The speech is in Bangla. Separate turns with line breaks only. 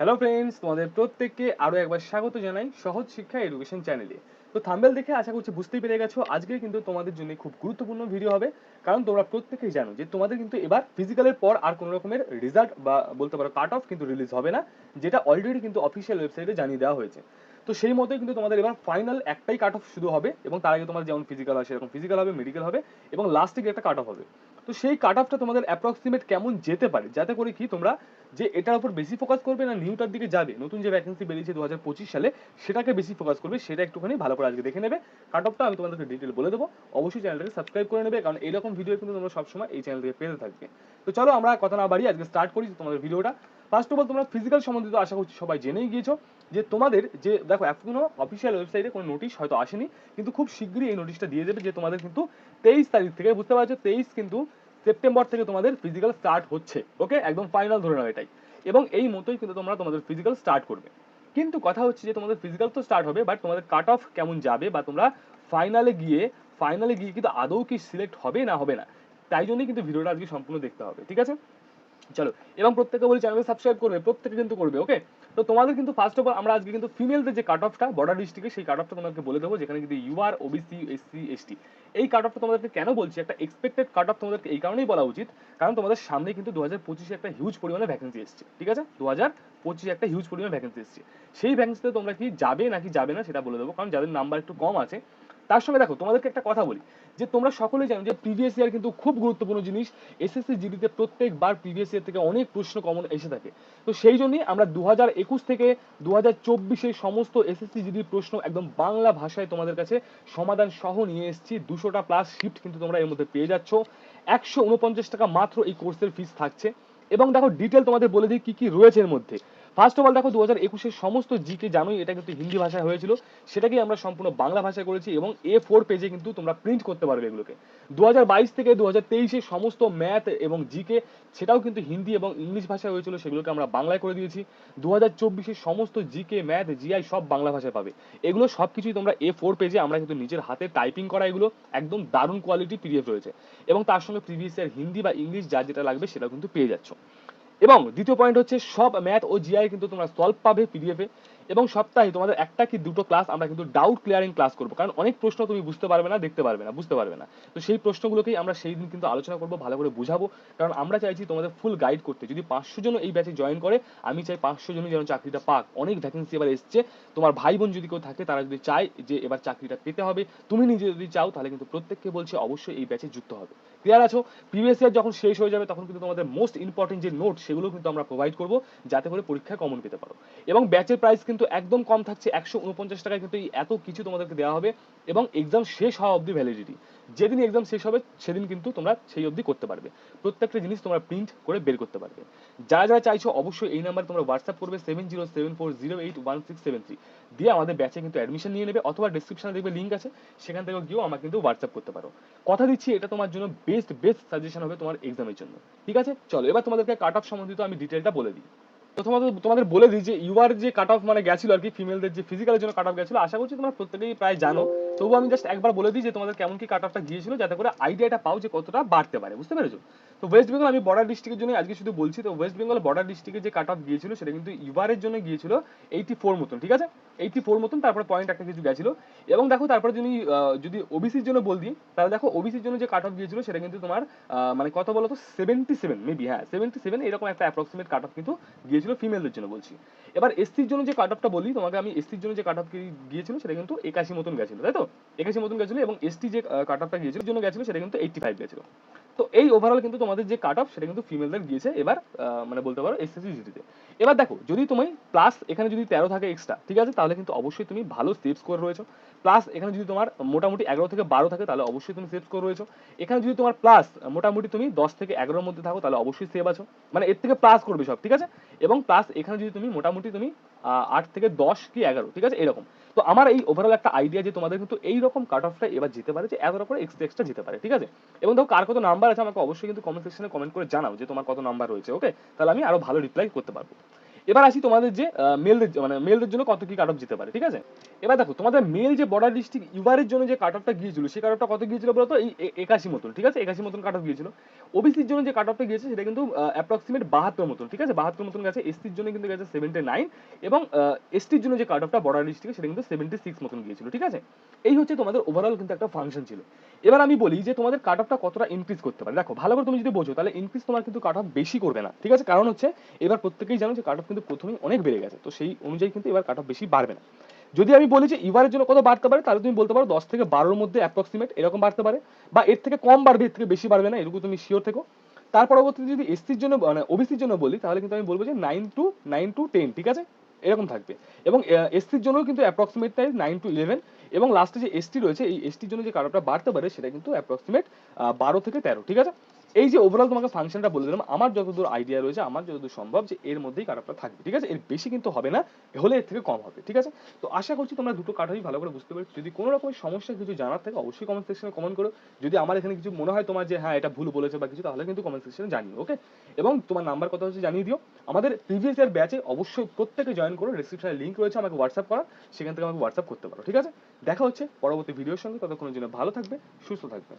হ্যালো ফ্রেন্ডস তোমাদের প্রত্যেককে আরও একবার স্বাগত জানাই সহজ শিক্ষা এডুকেশন চ্যানেলে তো থাম্বেল দেখে আশা করছি বুঝতেই পেরে গেছো, আজকে কিন্তু তোমাদের জন্য খুব গুরুত্বপূর্ণ ভিডিও হবে। কারণ তোমরা প্রত্যেকেই জানো যে তোমাদের কিন্তু এবার ফিজিক্যালের পর আর কোনো রকমের রেজাল্ট বা বলতে পারো কাট অফ কিন্তু রিলিজ হবে না, যেটা অলরেডি কিন্তু অফিসিয়াল ওয়েবসাইটে জানিয়ে দেওয়া হয়েছে। তো সেই মতোই কিন্তু তোমাদের এবার ফাইনাল একটাই কাট অফ শুরু হবে এবং তার আগে তোমার যেমন ফিজিক্যাল হয় সেরকম ফিজিক্যাল হবে মেডিকেল হবে এবং লাস্টে একটা কাট অফ হবে। তো সেই কাট অফটা তোমাদের অ্যাপ্রক্সিমেট কেমন যেতে পারে? যাতে করে কি তোমরা যে এটার উপর বেশি ফোকাস করবে না নিউটার দিকে যাবে, নতুন যে ভ্যাকেন্সি বেরিয়েছে দু হাজার পঁচিশ সালে, সেটাকে বেশি ফোকাস করবে, সেটা একটুখানি ভালো করে আজকে দেখে নেবে। কাট অফটা আমি তোমাদেরকে ডিটেল বলে দেবো। অবশ্যই চ্যানেলটাকে সাবস্ক্রাইব করে নেবে, কারণ এরকম ভিডিও কিন্তু তোমরা সবসময় এই চ্যানেল থেকে পেতে থাকবে। তো চলো আমরা কথা না বাড়ি আজকে স্টার্ট করি তোমাদের ভিডিওটা ফার্স্ট অফ অল তোমরা ফিজিক্যাল সম্বন্ধিত আশা করছি সবাই জেনেই গিয়েছো যে তোমাদের যে, দেখো, এখনও অফিসিয়াল ওয়েবসাইটে কোনো নোটিশ হয়তো আসেনি, কিন্তু খুব শীঘ্রই এই নোটিশটা দিয়ে দেবে যে তোমাদের কিন্তু তেইশ তারিখ থেকে, বুঝতে পারছ, তেইশ কিন্তু সেপ্টেম্বর থেকে তোমাদের ফিজিক্যাল স্টার্ট হচ্ছে ওকে একদম ফাইনাল ধরে নাও এটাই। এবং এই মতোই কিন্তু তোমরা তোমাদের ফিজিক্যাল স্টার্ট করবে। কিন্তু কথা হচ্ছে যে তোমাদের ফিজিক্যাল তো স্টার্ট হবে বাট তোমাদের কাট অফ কেমন যাবে বা তোমরা ফাইনালে গিয়ে ফাইনালে গিয়ে কিন্তু আদৌ কি সিলেক্ট হবে না হবে না, তাই জন্যই কিন্তু ভিডিওটা আজকে সম্পূর্ণ দেখতে হবে, ঠিক আছে? চলো, এবং প্রত্যেকে বলি চ্যানেলকে সাবস্ক্রাইব করবে, প্রত্যেকে কিন্তু করবে ওকে তো তোমাদের কিন্তু ফার্স্ট অফ অল আমরা আজকে কিন্তু ফিমেলদের যে কাট অফটা বর্ডার ডিস্ট্রিক্টে সেই কাট অফটা তোমাদেরকে বলে দেবো, যেখানে কিন্তু ইউআর ওবিসি এসসি এসটি এই কাট অফটা তোমাদেরকে কেন বলছি? একটা এক্সপেক্টেড কাট অফ তোমাদেরকে এই কারণেই বলা উচিত, কারণ তোমাদের সামনে কিন্তু দু হাজার পঁচিশে একটা হিউজ পরিমাণে ভ্যাকেন্সি এসছে, ঠিক আছে? দু হাজার পঁচিশে একটা হিউজ পরিমাণে ভ্যাকেন্সি এসছে। সেই ভ্যাকেন্সিতে তোমরা কি যাবে নাকি যাবে না সেটা বলে দেবো, কারণ যাদের নাম্বার একটু কম আছে তার সঙ্গে দেখো, তোমাদেরকে একটা কথা বলি, যে তোমরা সকলেই জানো যে প্রিভিয়াস ইয়ার কিন্তু খুব গুরুত্বপূর্ণ জিনিস এসএসসি জিডিতে প্রত্যেকবার প্রিভিয়াস ইয়ার থেকে অনেক প্রশ্ন কমন এসে থাকে। তো সেই জন্যই আমরা দু একুশ থেকে দু হাজার চব্বিশে সমস্ত এসএসসি জিডির প্রশ্ন একদম বাংলা ভাষায় তোমাদের কাছে সমাধান সহ নিয়ে এসেছি। দুশোটা প্লাস শিফট কিন্তু তোমরা এর মধ্যে পেয়ে যাচ্ছ। একশো উনপঞ্চাশ টাকা মাত্র এই কোর্সের ফিস থাকছে। এবং দেখো ডিটেল তোমাদের বলে দিই কি কি রয়েছে এর মধ্যে। ফার্স্ট অফ অল দেখো দু হাজার একুশের সমস্ত জিকে জানোই, এটা কিন্তু হিন্দি ভাষায় হয়েছিল, সেটাকেই আমরা সম্পূর্ণ বাংলা ভাষায় করেছি এবং এ ফোর পেজে কিন্তু তোমরা প্রিন্ট করতে পারবে এগুলোকে। দু হাজার বাইশ থেকে দু হাজার সমস্ত ম্যাথ এবং জিকে সেটাও কিন্তু হিন্দি এবং ইংলিশ ভাষায় হয়েছিল, সেগুলোকে আমরা বাংলায় করে দিয়েছি। দু হাজার চব্বিশে সমস্ত জিকে ম্যাথ জিআই সব বাংলা ভাষায় পাবে। এগুলো সব কিছুই তোমরা এ ফোর পেজে আমরা কিন্তু নিজের হাতে টাইপিং করা এগুলো, একদম দারুণ কোয়ালিটি পিডিএফ রয়েছে। এবং তার সঙ্গে প্রিভিয়াস ইয়ার হিন্দি বা ইংলিশ যা যেটা লাগবে, সেটাও কিন্তু পেয়ে যাচ্ছ। এবং দ্বিতীয় পয়েন্ট হচ্ছে সব ম্যাথ ও জিআই কিন্তু তোমরা সলভ পাবে পিডিএফে এবং সপ্তাহে তোমাদের একটা কি দুটো ক্লাস আমরা কিন্তু ডাউট ক্লিয়ারিং ক্লাস করব। কারণ অনেক প্রশ্ন তুমি বুঝতে পারবে না, দেখতে পারবে না, বুঝতে পারবে না। তো সেই প্রশ্নগুলোকেই আমরা সেই দিন কিন্তু আলোচনা করব, ভালো করে বুঝাবো। কারণ আমরা চাইছি তোমাদের ফুল গাইড করতে। যদি পাঁচশো জন এই ব্যাচে জয়েন করে, আমি চাই পাঁচশো জনই যেন চাকরিটা পাক। অনেক ভ্যাকেন্সি এবার এসছে। তোমার ভাই বোন যদি কেউ থাকে, তারা যদি চায় যে এবার চাকরিটা পেতে হবে, তুমি নিজে যদি চাও, তাহলে কিন্তু প্রত্যেককে বলছে অবশ্যই এই ব্যাচে যুক্ত হবে। ক্লিয়ার আছো? প্রিভিয়াস ইয়ার যখন শেষ হয়ে যাবে, তখন কিন্তু তোমাদের মোস্ট ইম্পর্টেন্ট যে নোট সেগুলো কিন্তু আমরা প্রোভাইড করব, যাতে করে পরীক্ষায় কমন পেতে পারো। এবং ব্যাচের প্রাইস কিন্তু একদম কম থাকছে একশো উনপঞ্চাশ টাকায় কিন্তু এত কিছু তোমাদেরকে দেওয়া হবে এবং এক্সাম শেষ হওয়া অবধি ভ্যালিডিটি যেদিন এক্সাম শেষ হবে, সেদিন কিন্তু তোমরা সেই অবধি করতে পারবে। প্রত্যেকটা জিনিস তোমরা প্রিন্ট করে বের করতে পারবে। যারা যারা চাইছো, অবশ্যই এই নাম্বারে তোমরা হোয়াটসঅ্যাপ করবে seven zero seven four zero eight one six seven three দিয়ে আমাদের ব্যাচে কিন্তু অ্যাডমিশন নিয়ে নেবে, অথবা ডিসক্রিপশনে দেখবে লিঙ্ক আছে, সেখান থেকে গিয়েও আমাকে কিন্তু হোয়াটসঅ্যাপ করতে পারো। কথা দিচ্ছি, এটা তোমার জন্য বেস্ট বেস্ট সাজেশন হবে তোমার এক্সামের জন্য। ঠিক আছে? চলো, এবার তোমাদেরকে কাট অফ সম্বন্ধিত আমি ডিটেলটা বলে দিই। প্রথমত তোমাদের বলে দিই যে ইউআর যে কাট অফ মানে গেছিল আর কি ফিমেলদের যে ফিজিক্যালের জন্য কাট অফ গেছিল, আশা করছি তোমরা প্রত্যেকেই প্রায় জানো। তবু আমি জাস্ট একবার বলে দিই যে তোমাদের কেমন কি কাট অফটা গিয়েছিল যাতে করে আইডিয়াটা পাও যে কতটা বাড়তে পারে, বুঝতে পেরেছ? তো ওয়েস্ট বেঙ্গল আমি বর্ডার ডিস্ট্রিক্টের জন্য আজকে শুধু বলছি, তো ওয়েস্ট বেঙ্গল বর্ডার ডিস্ট্রিক্টের যে কাট অফ গিয়েছিল সেটা কিন্তু ইউআরের জন্য গিয়েছিল এইটি ফোর মতন, ঠিক আছে? এইটি ফোর মতন, তারপরে পয়েন্ট একটা কিছু গেছিল। এবং দেখো তারপরে যদি যদি ওবিসির জন্য বল দিই, তাহলে দেখো ওবিসির জন্য যে কাট অফ গিয়েছিল সেটা কিন্তু তোমার মানে কত বলো তো সেভেন্টি সেভেন মেবি হ্যাঁ সেভেন্টি সেভেন এরকম একটা অ্যাপ্রক্সিমেট কাট অফ কিন্তু গিয়েছিল ফিমেলদের জন্য বলছি। এবার এসসির জন্য যে কাট অফটা বলি, তোমাকে আমি এসসির জন্য যে কাট অফ গিয়েছিল সেটা কিন্তু একাশি মতন গেছিল, তাই তো? একাশি মতন গেছিল এবং এসটি যে কাট অফটা গিয়েছিল জন্য গেছিল সেটা কিন্তু এইটটি ফাইভ গেছিল। তো এই ওভারঅল কিন্তু তোমাদের যে কাট অফ সেটা কিন্তু ফিমেলদের গিয়েছে। এবার মানে বলতে পারো এসএসসি জিটিতে এবার দেখো, যদি তুমি প্লাস এখানে যদি তেরো থাকে এক্সট্রা ঠিক আছে? তাহলে কিন্তু অবশ্যই তুমি ভালো সেভ স্কোর রয়েছো। প্লাস এখানে যদি তোমার মোটামুটি এগারো থেকে বারো থাকে, তাহলে অবশ্যই তুমি সেভ স্কোর রয়েছো। এখানে যদি তোমার প্লাস মোটামুটি তুমি দশ থেকে এগারোর মধ্যে থাকো, তাহলে অবশ্যই সেভ আছো। মানে এর থেকে প্লাস করবে সব, ঠিক আছে? এবং প্লাস এখানে যদি তুমি মোটামুটি তুমি আট থেকে দশ কি এগারো, ঠিক আছে? এরকম। তো আমার এই ওভারঅল একটা আইডিয়া যে তোমাদের কিন্তু এইরকম কাট অফটা এবার যেতে পারে, যে এতটা করে এক্সট্রা এক্সট্রা যেতে পারে, ঠিক আছে? এবং দেখো কার কত নাম্বার আছে, আমাকে অবশ্যই কিন্তু কমেন্ট সেকশনে কমেন্ট করে জানাও যে তোমার কত নাম্বার রয়েছে ওকে তাহলে আমি আরও ভালো রিপ্লাই করতে পারব। এবার আসি তোমাদের যে মেলদের মানে মেলদের জন্য কত কি কাট অফ যেতে পারে, ঠিক আছে? এবার দেখো, তোমাদের মেল যে বর্ডার ডিস্ট্রিক্ট ইউবারের জন্য যে কাট অফটা গিয়েছিল, সেই কাট অফটা কত গিয়েছিল বলতো? এই একাশি মতন, ঠিক আছে? একাশি মতন কাট অফ গিয়েছিল ওবিসির জন্য যে কাট অফটা গিয়েছে, সেটা কিন্তু অ্যাপ্রক্সিমেট বাহাত্তর মতন, ঠিক আছে? বাহাত্তর মতন গেছে এসটির জন্য কিন্তু গেছে সেভেন্টি নাইন এবং এসটির জন্য যে কাট অফটা বর্ডার ডিস্ট্রিক্টে সেটা কিন্তু সেভেন্টি সিক্স মতন গিয়েছিল, ঠিক আছে? এই হচ্ছে তোমাদের ওভারঅল কিন্তু একটা ফাংশন ছিল। এবার আমি বলি যে তোমাদের কাট অফটা কতটা ইনক্রিজ করতে পারে। দেখো, ভালো করে তুমি যদি বোঝো, তাহলে ইনক্রিজ তোমার কিন্তু কাট অফ বেশি করবে না, ঠিক আছে? কারণ হচ্ছে, এবার প্রত্যেকেই জানো যে কাট অফ কিন্তু প্রথমেই অনেক বেড়ে গেছে। তো সেই অনুযায়ী কিন্তু এবার কাট অফ বেশি বাড়বে না। যদি আমি বলি যে ইভারের জন্য কত বাড়তে পারে, তাহলে তুমি বলতে পারো দশ থেকে বারোর মধ্যে অ্যাপ্রক্সিমেট এরকম বাড়তে পারে বা এর থেকে কম বাড়বে, এর থেকে বেশি বাড়বে না এরকম তুমি শিওর থেকো। তার পরবর্তীতে যদি এসসির জন্য মানে ওবিসির জন্য বলি, তাহলে কিন্তু আমি বলব যে nine to nine to ten ঠিক আছে? এরকম থাকবে। এবং এসসির জন্য কিন্তু approximate time nine to eleven এবং লাস্টে যে এসটি রয়েছে, এই এসটির জন্য যে কারোটা বাড়তে পারে, সেটা কিন্তু অ্যাপ্রক্সিমেট বারো থেকে তেরো, ঠিক আছে? এই যে ওভারঅল তোমাকে ফাংশনটা বলে দিলাম, আমার যতদূর আইডিয়া রয়েছে, আমার যতদূর সম্ভব যে এর মধ্যেই কাটাপটা থাকবে, ঠিক আছে? এর বেশি কিন্তু হবে না, হলে এর থেকে কম হবে, ঠিক আছে? তো আশা করছি তোমরা দুটো কাঠাই ভালো করে বুঝতে পারছ। যদি কোনো রকমের সমস্যা কিছু জানার থাকে, অবশ্যই কমেন্ট সেকশনে কমেন্ট করো। যদি আমার এখানে কিছু মনে হয় তোমার যে হ্যাঁ এটা ভুল বলেছে বা কিছু, তাহলে কিন্তু কমেন্ট সেকশনে জানিও ওকে এবং তোমার নাম্বার কথা হচ্ছে জানিয়ে দিও। আমাদের প্রিভিয়াস ইয়ার ব্যাচে অবশ্যই প্রত্যেকে জয়েন করো ডিসক্রিপশনে লিঙ্ক রয়েছে, আমাকে হোয়াটসঅ্যাপ করা সেখান থেকে আমাকে হোয়াটসঅ্যাপ করতে পারো, ঠিক আছে? দেখা হচ্ছে পরবর্তী ভিডিওর সঙ্গে, ততক্ষণের জন্য ভালো থাকবে, সুস্থ থাকবে।